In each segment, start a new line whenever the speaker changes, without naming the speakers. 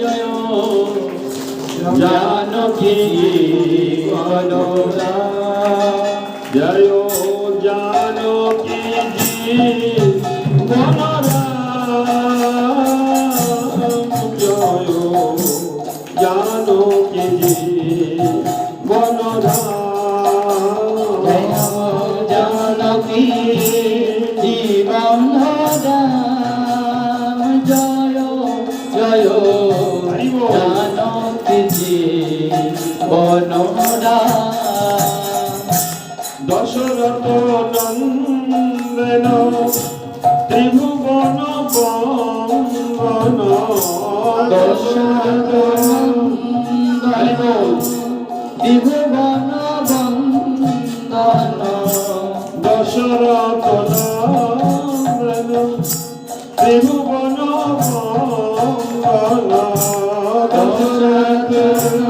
জয় জানকী কনরা জয় জানকী জি।
কনরা যমুনা
দশরথ নন্দন ত্রিভুবন বন্দন।
দশরথ নন্দন ত্রিভুবন বন্দন।
দশরথ নন্দন ত্রিভুবন বন্দন।
দশরথ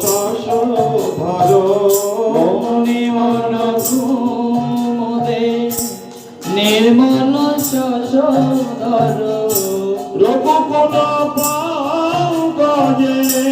শোষণ ভালো মনে মন ঘুমদে নির্মল শোষণ ধর রঘুকুল পাও গজে।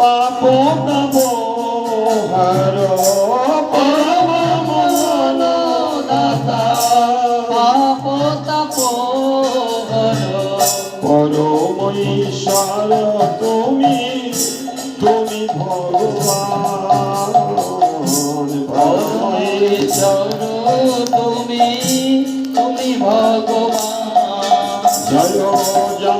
পাবো তবো হারো পরমঈশ্বর তুমি তুমি ভগবান।
পরমঈশ্বর তুমি তুমি ভগবান।
জয়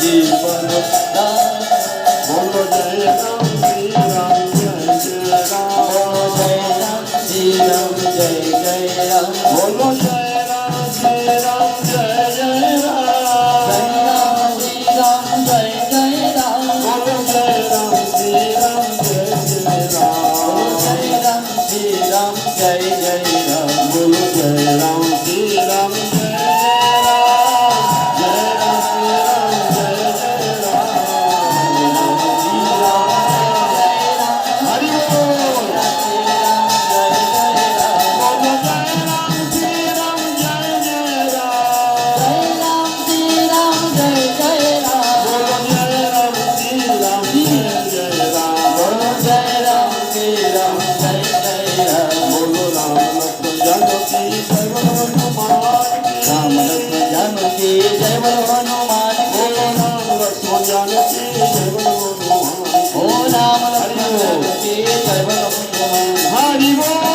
জীবন
বলো জয় Ram Shri Ram. Hari Bol, Hari
Bol,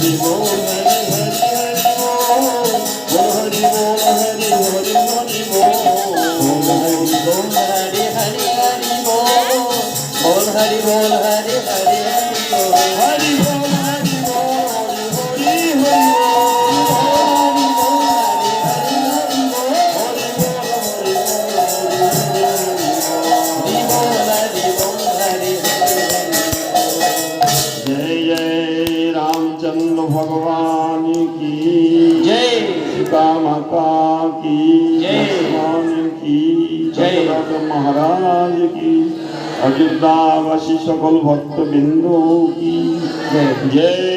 Hari माता की
जय
की
जय
महाराज की অযোধ্যাবাসী সকল ভক্তবৃন্দ
কি
জয়।